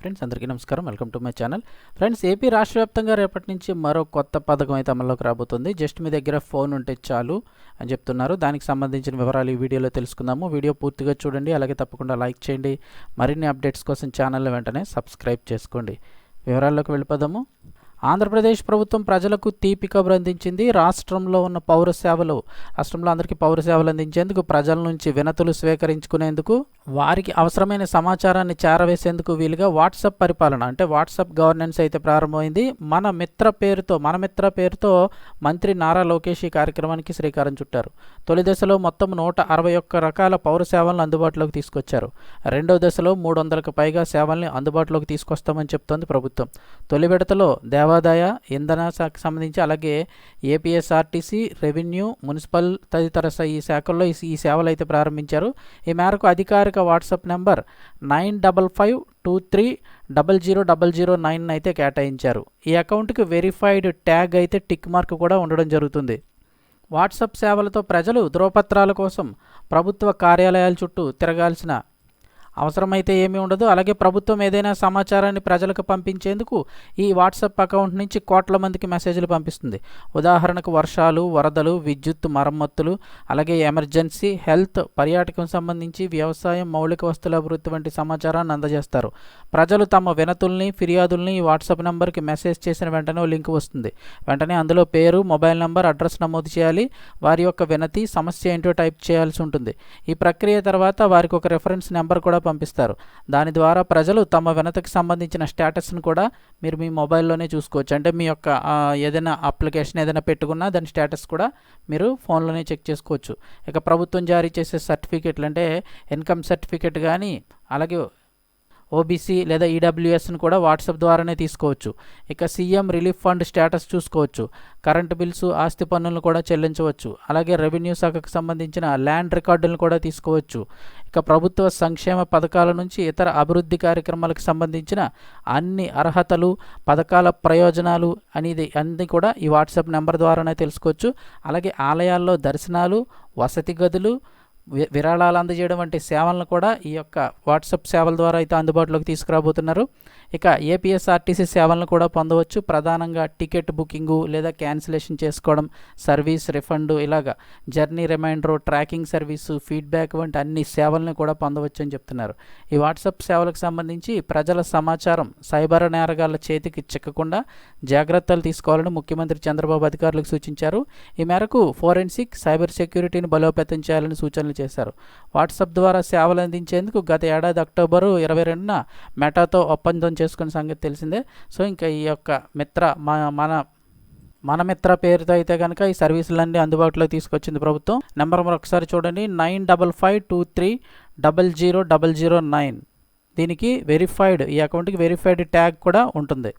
Friends అందరికీ నమస్కారం. Welcome to my channel friends AP రాష్ట్ర వ్యాప్తంగా రేపటి నుంచి మరో కొత్త పథకం అయితే అమల్లోకి రాబోతుంది. జస్ట్ మీ దగ్గర ఫోన్ ఉంటే చాలు అని చెప్తున్నారు. దానికి సంబంధించిన వివరాలు ఈ వీడియోలో తెలుసుకుందాము. వీడియో పూర్తిగా చూడండి. అలాగే తప్పకుండా లైక్ చేయండి. మరిన్ని అప్డేట్స్ కోసం ఛానల్ వెంటనే సబ్స్క్రైబ్ చేసుకోండి. వివరాల్లోకి వెళ్ళిపోదాము. ఆంధ్రప్రదేశ్ ప్రభుత్వం ప్రజలకు తీపి కబురు అందించింది. రాష్ట్రంలో ఉన్న పౌర సేవలు రాష్ట్రంలో అందరికీ పౌర సేవలు అందించేందుకు ప్రజల నుంచి వినతులు స్వీకరించుకునేందుకు వారికి అవసరమైన సమాచారాన్ని చేరవేసేందుకు వీలుగా వాట్సాప్ పరిపాలన అంటే వాట్సాప్ గవర్నెన్స్ అయితే ప్రారంభమైంది. మన మిత్ర పేరుతో మన మిత్ర పేరుతో మంత్రి నారా లోకేష్ ఈ కార్యక్రమానికి శ్రీకారం చుట్టారు. తొలి దశలో మొత్తం నూట అరవై ఒక్క రకాల పౌర సేవలను అందుబాటులోకి తీసుకొచ్చారు. రెండో దశలో మూడు వందలకు పైగా సేవల్ని అందుబాటులోకి తీసుకొస్తామని చెప్తోంది ప్రభుత్వం. తొలి విడతలో దేవాదాయ ఇంధన శాఖకు సంబంధించి అలాగే ఏపీఎస్ఆర్టీసీ రెవెన్యూ మున్సిపల్ తదితర ఈ శాఖల్లో ఈ ఈ సేవలు అయితే ప్రారంభించారు. ఈ మేరకు అధికారిక WhatsApp number nine double five two three double zero double zero nine అయితే కేటాయించారు. ఈ అకౌంట్కి వెరిఫైడ్ ట్యాగ్ అయితే టిక్ మార్క్ కూడా ఉండడం జరుగుతుంది. వాట్సాప్ సేవలతో ప్రజలు ధ్రువపత్రాల కోసం ప్రభుత్వ కార్యాలయాల చుట్టూ తిరగాల్సిన అవసరమైతే ఏమీ ఉండదు. అలాగే ప్రభుత్వం ఏదైనా సమాచారాన్ని ప్రజలకు పంపించేందుకు ఈ వాట్సాప్ అకౌంట్ నుంచి కోట్ల మందికి మెసేజ్లు పంపిస్తుంది. ఉదాహరణకు వర్షాలు వరదలు విద్యుత్ మరమ్మతులు అలాగే ఎమర్జెన్సీ హెల్త్ పర్యాటకం సంబంధించి వ్యవసాయం మౌలిక వస్తువుల అభివృద్ధి వంటి సమాచారాన్ని అందజేస్తారు. ప్రజలు తమ వినతుల్ని ఫిర్యాదుల్ని ఈ వాట్సాప్ నెంబర్కి మెసేజ్ చేసిన వెంటనే లింక్ వస్తుంది. వెంటనే అందులో పేరు మొబైల్ నెంబర్ అడ్రస్ నమోదు చేయాలి. వారి యొక్క వినతి సమస్య ఏంటో టైప్ చేయాల్సి ఉంటుంది. ఈ ప్రక్రియ తర్వాత వారికి ఒక రెఫరెన్స్ నెంబర్ కూడా పంపిస్తారు. దాని ద్వారా ప్రజలు తమ వినతకు సంబంధించిన స్టేటస్ను కూడా మీరు మీ మొబైల్లోనే చూసుకోవచ్చు. అంటే మీ యొక్క ఏదైనా అప్లికేషన్ ఏదైనా పెట్టుకున్నా దాని స్టేటస్ కూడా మీరు ఫోన్లోనే చెక్ చేసుకోవచ్చు. ఇక ప్రభుత్వం జారీ చేసే సర్టిఫికెట్లు అంటే ఇన్కమ్ సర్టిఫికెట్ కానీ అలాగే ఓబీసీ లేదా ఈడబ్ల్యూఎస్ని కూడా వాట్సాప్ ద్వారానే తీసుకోవచ్చు. ఇక సీఎం రిలీఫ్ ఫండ్ స్టేటస్ చూసుకోవచ్చు. కరెంటు బిల్స్ ఆస్తి పన్నులను కూడా చెల్లించవచ్చు. అలాగే రెవెన్యూ శాఖకు సంబంధించిన ల్యాండ్ రికార్డులను కూడా తీసుకోవచ్చు. ఇక ప్రభుత్వ సంక్షేమ పథకాల నుంచి ఇతర అభివృద్ధి కార్యక్రమాలకు సంబంధించిన అన్ని అర్హతలు పథకాల ప్రయోజనాలు అనేది అన్ని కూడా ఈ వాట్సాప్ నెంబర్ ద్వారానే తెలుసుకోవచ్చు. అలాగే ఆలయాల్లో దర్శనాలు వసతి గదులు విరాళాలు అందజేయడం వంటి సేవలను కూడా ఈ యొక్క వాట్సాప్ సేవల ద్వారా అయితే అందుబాటులోకి తీసుకురాబోతున్నారు. ఇక ఏపీఎస్ఆర్టీసీ సేవలను కూడా పొందవచ్చు. ప్రధానంగా టికెట్ బుకింగు లేదా క్యాన్సిలేషన్ చేసుకోవడం సర్వీస్ రిఫండ్ ఇలాగా journey reminder tracking service feedback వంటి అన్ని సేవలను కూడా పొందవచ్చు అని చెప్తున్నారు. ఈ వాట్సాప్ సేవలకు సంబంధించి ప్రజల సమాచారం సైబర్ నేరగాళ్ళ చేతికి చిక్కకుండా జాగ్రత్తలు తీసుకోవాలని ముఖ్యమంత్రి చంద్రబాబు అధికారులకు సూచించారు. ఈ మేరకు ఫోరెన్సిక్ సైబర్ సెక్యూరిటీని బలోపేతం చేయాలని సూచనలు చేశారు. వాట్సాప్ ద్వారా సేవలు అందించేందుకు గత ఏడాది అక్టోబరు ఇరవై రెండున మెటాతో ఒప్పందం చేసుకున్న సంగతి తెలిసిందే. సో ఇంకా ఈ యొక్క మిత్ర మన మన మిత్ర పేరుతో అయితే కనుక ఈ సర్వీసులన్నీ అందుబాటులో తీసుకొచ్చింది ప్రభుత్వం. నెంబర్ మరొకసారి చూడండి. Nine double five two three double zero double zero nine. దీనికి వెరిఫైడ్ ఈ అకౌంట్కి వెరిఫైడ్ ట్యాగ్ కూడా ఉంటుంది.